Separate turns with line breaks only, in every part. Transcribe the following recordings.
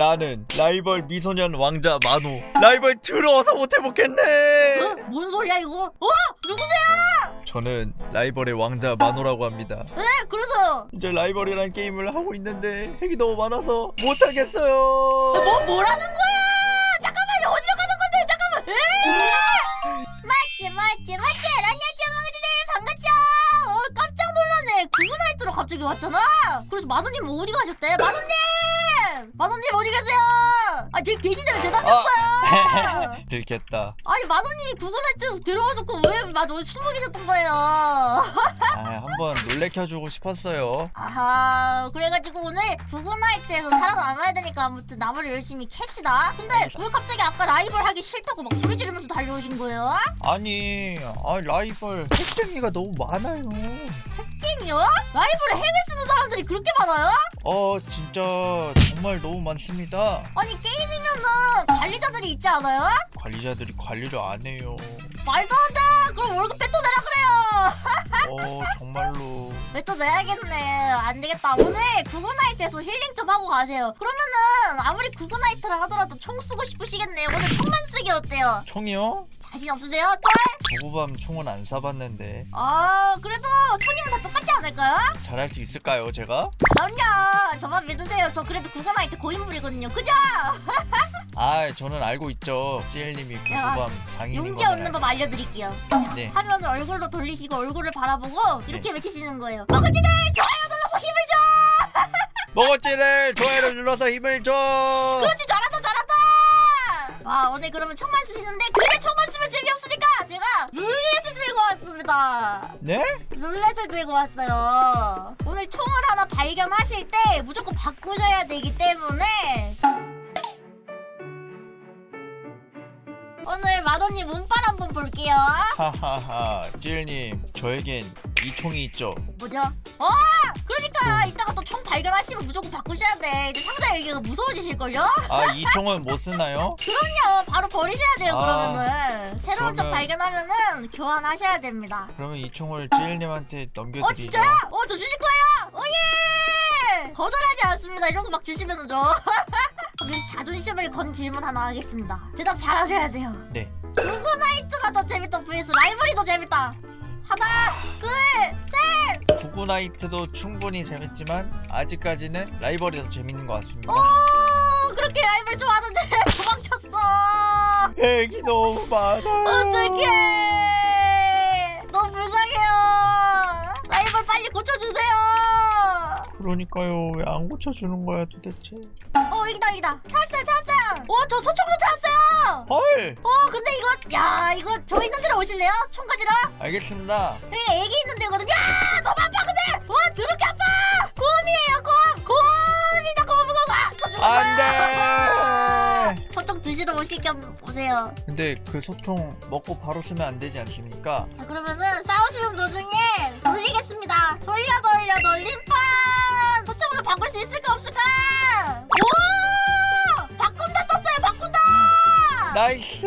나는 라이벌 미소년 왕자 만호 라이벌 들어와서 못 해보겠네
어? 뭔 소리야 이거? 어? 누구세요?
저는 라이벌의 왕자 만호라고 합니다
네? 그래서요
이제 라이벌이란 게임을 하고 있는데 핵이 너무 많아서 못하겠어요
뭐 뭐라는 거야? 잠깐만요 어디로 가는 건데 잠깐만 에이! 맞지 맞지 맞지 안녕하세요 망가지들 반갑죠 어 깜짝 놀랐네 구구나이트로 갑자기 왔잖아 그래서 마노님 어디 가셨대 마노님 마노님 어디 계세요? 아 저기 계시다면 대답이
어.
없어요
들켰다.
아니 마노님이 구구나이트 들어와놓고 왜 마노 숨어 계셨던 거예요?
아 한번 놀래켜주고 싶었어요.
아하 그래가지고 오늘 구구나이트에서 살아남아야 되니까 아무튼 나무를 열심히 캡시다. 근데 왜 갑자기 아까 라이벌 하기 싫다고 막 소리 지르면서 달려오신 거예요?
아니 아 라이벌 핵쟁이가 너무 많아요.
찡이요? 라이벌에 핵을 쓰는 사람들이 그렇게 많아요?
어 진짜 정말 너무 많습니다
아니 게임이면은 관리자들이 있지 않아요?
관리자들이 관리를 안 해요
말도 안 돼 그럼 월급 뱉어내라 그래요
어 정말로
뱉어내야겠네 안 되겠다 오늘 구구나이트에서 힐링 좀 하고 가세요 그러면은 아무리 구구나이트를 하더라도 총 쓰고 싶으시겠네요 오늘 총만 쓰기 어때요?
총이요?
자신 없으세요? 털?
조구밤 총은 안 쏴봤는데
아 그래도 총이면 다 똑같지 않을까요?
잘할 수 있을까요 제가?
그럼요 저만 믿으세요 저 그래도 구구나이트 고인물이거든요 그죠?
아 저는 알고 있죠. 찌엘님이 조구밤 장인인
용기 얻는 법 알려드릴게요.
네.
화면을 얼굴로 돌리시고 얼굴을 바라보고 이렇게 외치시는 거예요. 먹을지들 좋아요 눌러서 힘을 줘!
먹었지를 좋아요를 눌러서 힘을 줘!
그렇지 잘한다 잘한다! 와 오늘 그러면 총만 쓰시는데 그래 총만 쓰면 재미없으니까 제가 룰렛을 들고 왔습니다.
네?
룰렛을 들고 왔어요. 오늘 총을 하나 발견하실 때 무조건 바꾸셔야 되기 때문에 마도님 운빨 한번 볼게요
하하하 찌엘님 저에겐 이 총이 있죠
뭐죠? 어! 그러니까 이따가 또 총 발견하시면 무조건 바꾸셔야 돼 이제 상자 열기가 무서워지실걸요?
아 이 총은 못 쓰나요?
그럼요 바로 버리셔야 돼요
아,
그러면은 새로운 적
그러면-
발견하면은 교환하셔야 됩니다
그러면 이 총을 찌엘님한테 넘겨드리죠
어 진짜요? 어 저 주실 거예요? 오예! 거절하지 않습니다 이런 거 막 주시면 저 여기서 자존심을 건 질문 하나 하겠습니다 대답 잘하셔야 돼요
네
구구나이트가 더 재밌다 vs 라이벌이 더 재밌다. 하나 둘셋!
구구나이트도 충분히 재밌지만 아직까지는 라이벌이 더 재밌는 것 같습니다.
오 그렇게 라이벌 좋아하는데 도망쳤어.
핵이 너무 많아요.
어떡해. 너무 불쌍해요. 라이벌 빨리 고쳐주세요.
그러니까요. 왜 안 고쳐주는 거야 도대체?
어 여기다 여기다. 찾았어요 찾았어요. 어저 소총도 찾았어요.
헐!
어 근데 이거 야 이거 저 있는 데로 오실래요? 총 가지러?
알겠습니다.
여기 애기 있는 데거든요. 야 너무 아파 근데! 와 드럽게 아파! 곰이에요 곰! 곰이다 곰 곰아
안돼!
소총 드시러 오실 겸 오세요.
근데 그 소총 먹고 바로 쓰면 안 되지 않습니까?
자 그러면은 싸우시는 도중에 돌리겠습니다. 돌려 돌려 돌림판 소총으로 바꿀 수 있을까 없을까? 오! 바꾼다 떴어요 바꾼다!
나이스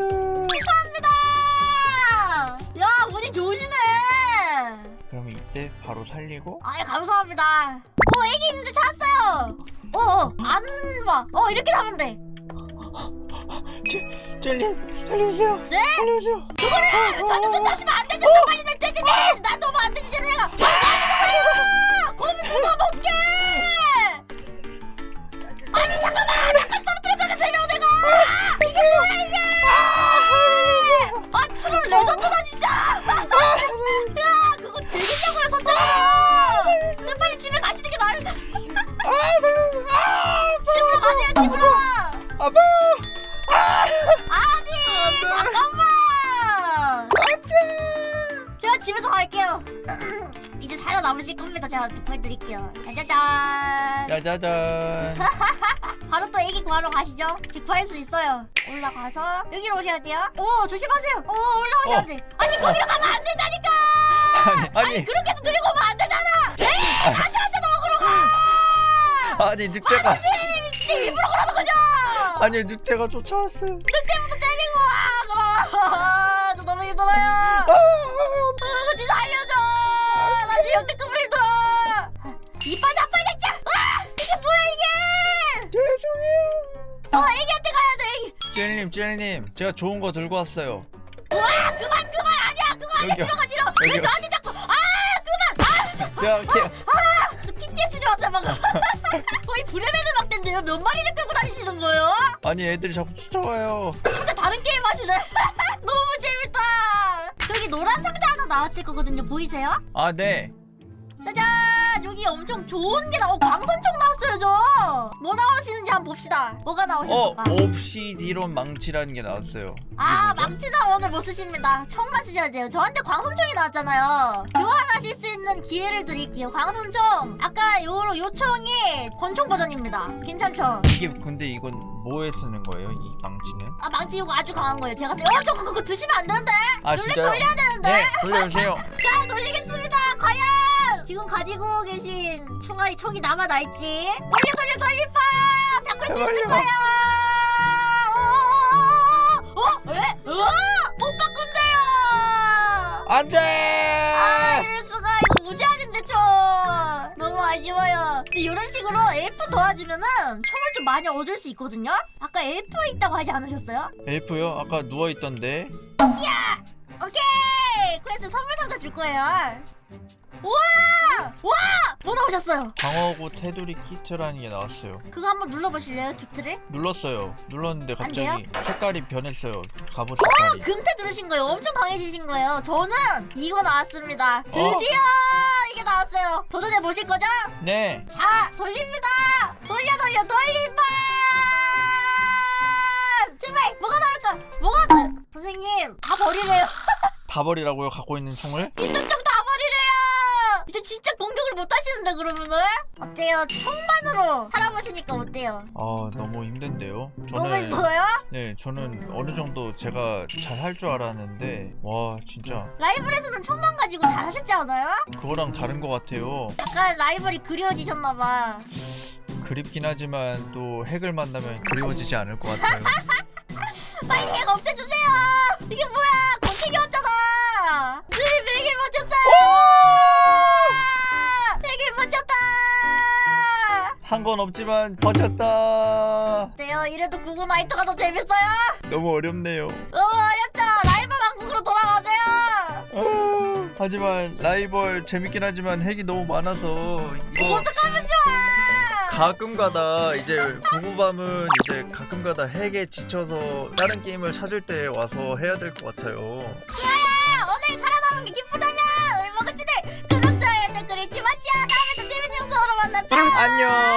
때 바로 살리고?
아이 감사합니다. 오 애기 있는데 찾았어요. 어안 봐 어 이렇게 하면 돼.
젤님 살려주세요.
네?
살려주세요.
그거를 저한테 쫓아오시면 안 되죠. 빨리 내 떼지 떼지 나 너무 안 되지 내가. 아 거미 들고 오면 어떡해 아니 잠깐만. 잠깐 떨어뜨렸잖아 내려 내가. 이게 뭐야 이게. 아 트롤 레전드 갈게요. 이제 살아남으실 겁니다. 제가 녹화해드릴게요. 짜자잔.
짜자잔.
바로 또 애기 구하러 가시죠. 직구할 수 있어요. 올라가서 여기로 오셔야 돼요. 오 조심하세요. 오 올라오셔야
어.
돼. 아니 거기로 가면 안 된다니까!
아니
아니.
아니
그렇게 해서 들고 오면 안 되잖아! 에이 안돼 안돼 너 억울로 가!
아니 늑대가
아저씨 미친 일부러 그러는 거죠?
아니 늑대가 쫓아왔어요.
늑대
젤님 제가 좋은 거 들고 왔어요.
우와 그만 그만! 아니야 그거 아니야
여기요.
뒤로 가 뒤로 왜
여기요.
저한테 자꾸 아 그만! 아저
제가 이렇게.
저 PTSD 왔어요 방금. 거의 브레멘을 막던데요. 몇 마리를 끌고 다니시는 거예요?
아니 애들이 자꾸 쫓아와요.
진짜 다른 게임 하시네. 너무 재밌다. 저기 노란 상자 하나 나왔을 거거든요. 보이세요?
아네
여기 엄청 좋은 게 나오 광선총 나왔어요 저 뭐 나오시는지 한번 봅시다. 뭐가
어
나오셨을까?
옵시디론 망치라는 게 나왔어요.
아? 망치다 오늘 못 쓰십니다. 총만 쓰셔야 돼요. 저한테 광선총이 나왔잖아요. 교환하실 수 있는 기회를 드릴게요. 광선총! 아까 요, 요 총이 권총 버전입니다. 괜찮죠?
이게 근데 이건 뭐에 쓰는 거예요 이 망치는?
아 망치 이거 아주 강한 거예요. 제가 쓰- 어 저거 그거 드시면 안 되는데.
아
룰렛
진짜요?
돌려야 되는데.
네 돌려주세요
지금 가지고 계신 총알이 총이 남아날지 돌려 돌려 돌리파 바꿀 수 있을. 거야 어? 어? 에? 어? 못 바꾼대요
안돼
아 이럴 수가 이거 무제한인데 총 너무 아쉬워요 근데 이런 식으로 엘프 도와주면은 총을 좀 많이 얻을 수 있거든요 아까 엘프 있다고 하지 않으셨어요?
엘프요? 아까 누워있던데
오케이 그래서 선물 상자 줄 거예요! 뭐 나오셨어요?
방어구 테두리 키트라는 게 나왔어요.
그거 한번 눌러보실래요 듀트를?
눌렀어요. 눌렀는데? 갑자기 색깔이 변했어요. 갑옷
어
색깔이.
금태 누르신 거예요. 엄청 강해지신 거예요. 저는 이거 나왔습니다. 드디어 이게 나왔어요. 도전해 보실 거죠?
네.
자 돌립니다. 돌려 돌려. 돌림판! 제발 뭐가 나올까? 뭐가 나... 선생님 다 버리래요.
다 버리라고요? 갖고 있는 총을?
있는 총 진짜 공격을 못 하시는데 그러면은? 어때요? 총만으로 살아보시니까 어때요?
아 너무 힘든데요?
너무
저는
힘들어요?
네 저는 어느 정도 제가 잘 할 줄 알았는데 와 진짜.
라이벌에서는 총만 가지고 잘하셨지 않아요?
그거랑 다른 것 같아요.
약간 라이벌이 그리워지셨나봐.
그립긴 하지만 또 핵을 만나면 그리워지지 않을 것 같아요.
빨리 핵 없애주세요! 이게 뭐야
한 건 없지만 버텼다.
어때요? 이래도 구구나이트가 더 재밌어요?
너무 어렵네요.
너무 어렵죠? 라이벌 왕국으로 돌아가세요!
아, 하지만 라이벌 재밌긴 하지만 핵이 너무 많아서 이거
어떡하면 좋아!
가끔가다 이제 부부밤은 이제 가끔가다 핵에 지쳐서 다른 게임을 찾을 때 와서 해야 될 것 같아요.
좋아요! 오늘 살아남은 게 기쁘다면 얼마같이들 구독 좋아요 댓글 잊지 마자 다음에 또 재밌는 영상으로 만나요.
안녕